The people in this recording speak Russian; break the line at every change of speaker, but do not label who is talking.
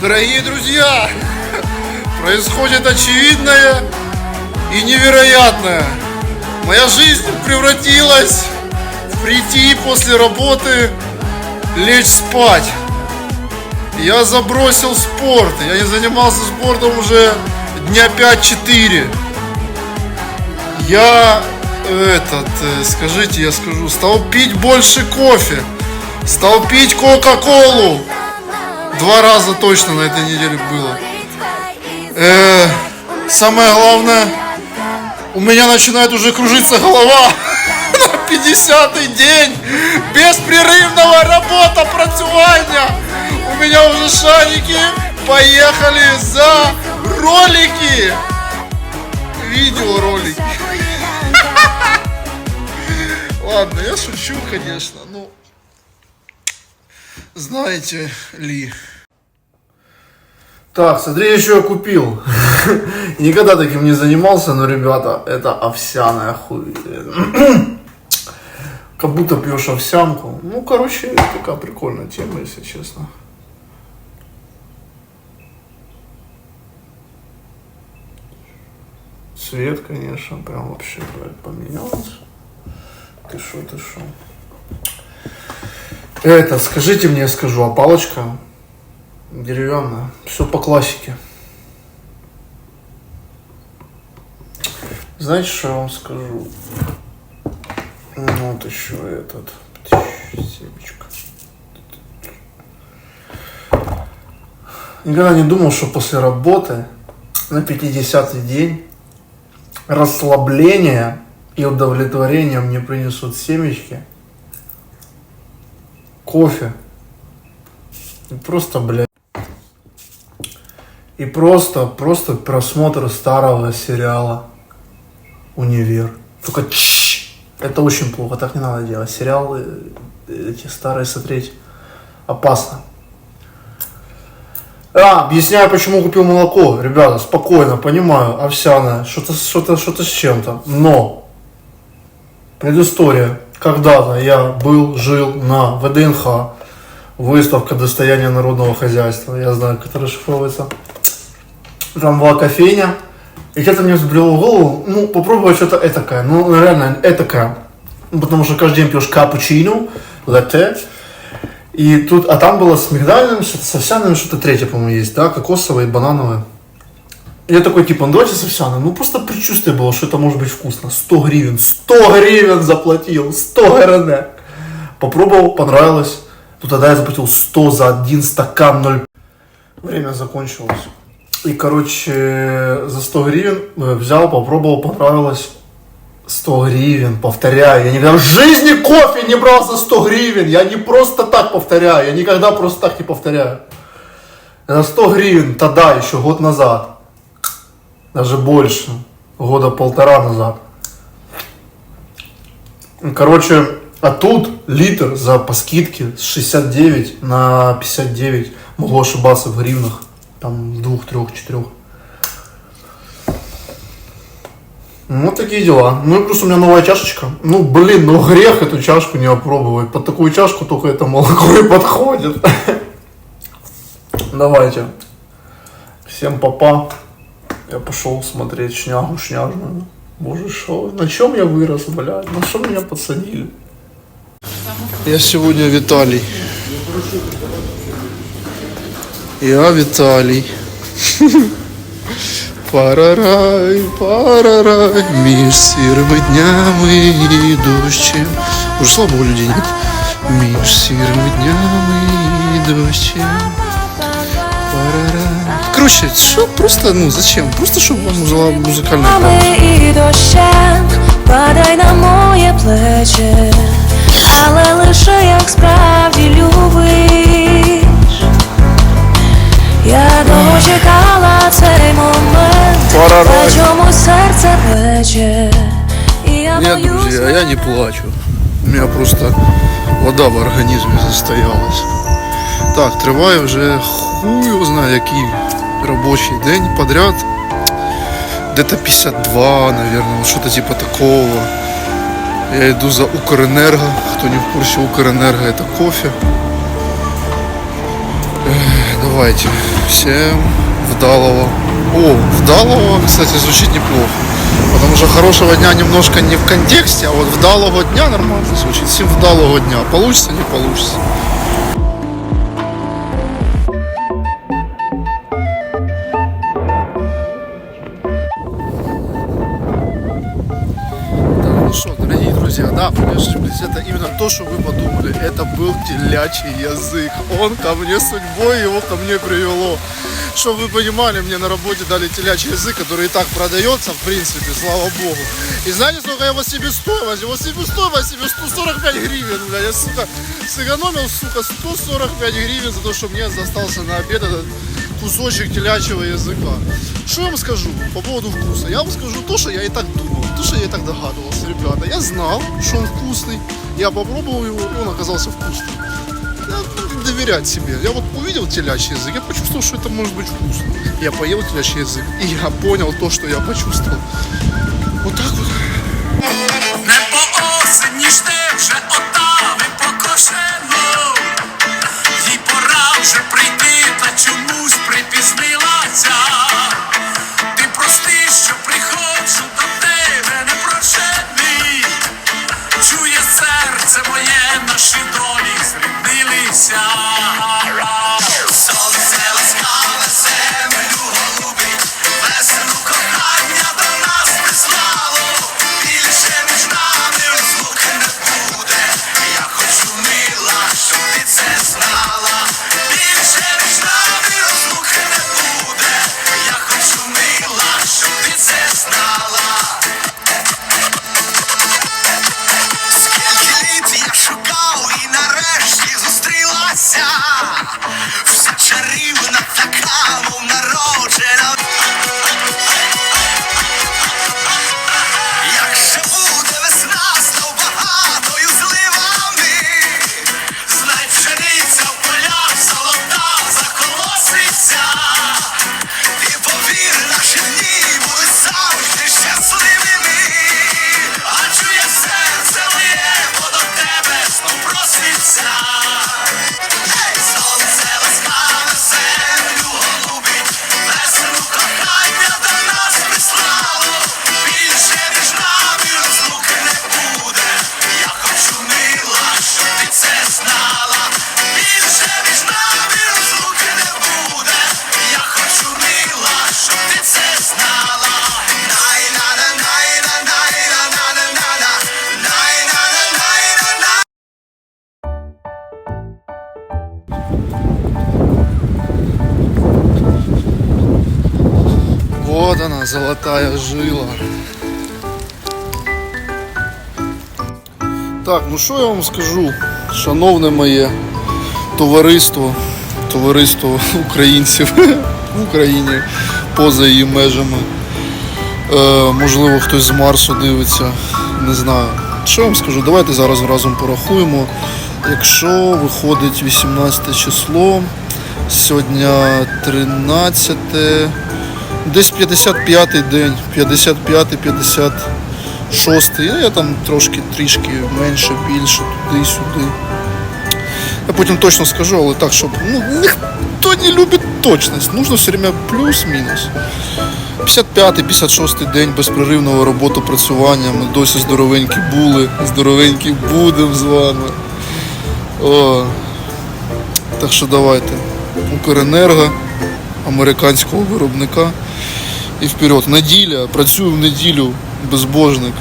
Дорогие друзья, происходит очевидное и невероятное. Моя жизнь превратилась в прийти после работы, лечь спать. Я забросил спорт. Я не занимался спортом уже дня 5-4. Я этот, э, скажите, я скажу, стал пить больше кофе. Стал пить Кока-Колу. Два раза точно на этой неделе было. Э, самое главное, у меня начинает уже кружиться голова. На 50-й день беспрерывного работа працювання. У меня уже шарики поехали за ролики. Видеоролики. Ладно, я шучу, конечно. Знаете ли... Так, смотри, что я купил. Никогда таким не занимался, но, ребята, это овсяная хуй. Как будто пьешь овсянку. Ну, короче, такая прикольная тема, если честно. Цвет, конечно, прям вообще блядь, поменялся. Ты шо, ты шо. Это, скажите мне, скажу, а палочка деревянная, все по классике. Знаете, что я вам скажу? Вот еще этот, семечко. Никогда не думал, что после работы на 50-й день расслабление и удовлетворение мне принесут семечки, кофе и просто, блядь, и просто, просто просмотр старого сериала «Универ». Только чш, это очень плохо, так не надо делать. Сериалы э, эти старые смотреть опасно. А, объясняю, почему купил молоко. Ребята, спокойно, понимаю, овсяное, что-то, что-то, что-то с чем-то. Но, предыстория. Когда-то я был, жил на ВДНХ, выставка достояния народного хозяйства. Я знаю, как это расшифровывается. Там была кофейня. И где-то мне взбрело в голову, ну, попробовать что-то этакое. Ну, реально, этакое. Ну, потому что каждый день пьешь капучино, латте. И тут, а там было с мигдальным, что-то с овсяным, что-то третье, по-моему, есть, да, кокосовое и банановое. Я такой, типа, ну давайте с. Ну, просто предчувствие было, что это может быть вкусно. 100 гривен, 100 гривен заплатил, 100 гривен. Попробовал, понравилось. Ну, тогда я заплатил 100 за один стакан 0. Время закончилось. И, короче, за 100 гривен э, взял, попробовал, понравилось. 100 гривен, повторяю, я никогда в жизни кофе не брал за 100 гривен, я не просто так повторяю, я никогда просто так не повторяю. За 100 гривен тогда, еще год назад, даже больше, года полтора назад. Короче, а тут литр за по скидке с 69 на 59, могло ошибаться в гривнах, там двух, трех, четырех. Ну, такие дела. Ну, и плюс у меня новая чашечка. Ну, блин, ну грех эту чашку не опробовать. Под такую чашку только это молоко и подходит. Давайте. Всем папа. Я пошел смотреть шнягу шняжную. Боже, шо? На чем я вырос, блядь? На что меня подсадили? Я сегодня Виталий. Я Виталий. Парарай, парарай, між сірими днями і дощем. Уже слава Богу, людей нет. Між сірими днями і дощем. Парарай. Короче, что просто, ну зачем? Просто чтобы вам была музыкальная пауза.
Днями і дощем падай на моє плече, але лише як справді любиш. Я довго чекала цей момент,
Парарай.
та чомусь серце плече. І я
Нет,
боюсь
друзья, я не плачу. У меня просто вода в організмі застоялась. Так, триває вже хуй його знає, який робочий день подряд. Где-то 52, наверное, вот что-то типа такого. Я иду за Укрэнерго. Кто не в курсе, Укрэнерго это кофе. Эх, давайте. Всем вдалого. О, вдалого, кстати, звучит неплохо. Потому что хорошего дня немножко не в контексте, а вот вдалого дня нормально звучит. Всем вдалого дня. Получится, не получится. То, что вы подумали. Это был телячий язык. Он ко мне судьбой его ко мне привело. Чтобы вы понимали, мне на работе дали телячий язык, который и так продается, в принципе, слава богу. И знаете, сколько его себестоимость? Его себестоимость себе 145 гривен, бля. Я, сука, сэкономил, сука, 145 гривен за то, что мне остался на обед этот кусочек телячьего языка. Что я вам скажу по поводу вкуса? Я вам скажу то, что я и так думал, то, что я и так догадывался, ребята. Я знал, что он вкусный. Я попробовал его, и он оказался вкусным. Надо доверять себе. Я вот увидел телячий язык, я почувствовал, что это может быть вкусно. Я поел телячий язык, и я понял то, что я почувствовал. Вот так вот. Вот она, золотая жила. Так, ну що я вам скажу, шановне моє товариство, товариство українців в Україні поза її межами. Е, можливо, хтось з Марсу дивиться, не знаю. Що я вам скажу? Давайте зараз разом порахуємо. Якщо виходить 18 число, сьогодні 13, десь 55-й день, 55-й, 56-й. Ну, Я там трошки трішки менше, більше, туди-сюди. Я потім точно скажу, але так, щоб ну, ніхто не любить точність. Нужно все время плюс-мінус. 55-й, 56-й день безперервного роботи працювання. Ми досі здоровенькі були, здоровенькі будемо з вами. О, так що давайте. Укренерго, американського виробника. І вперед. Неділя, працюю в неділю, безбожник.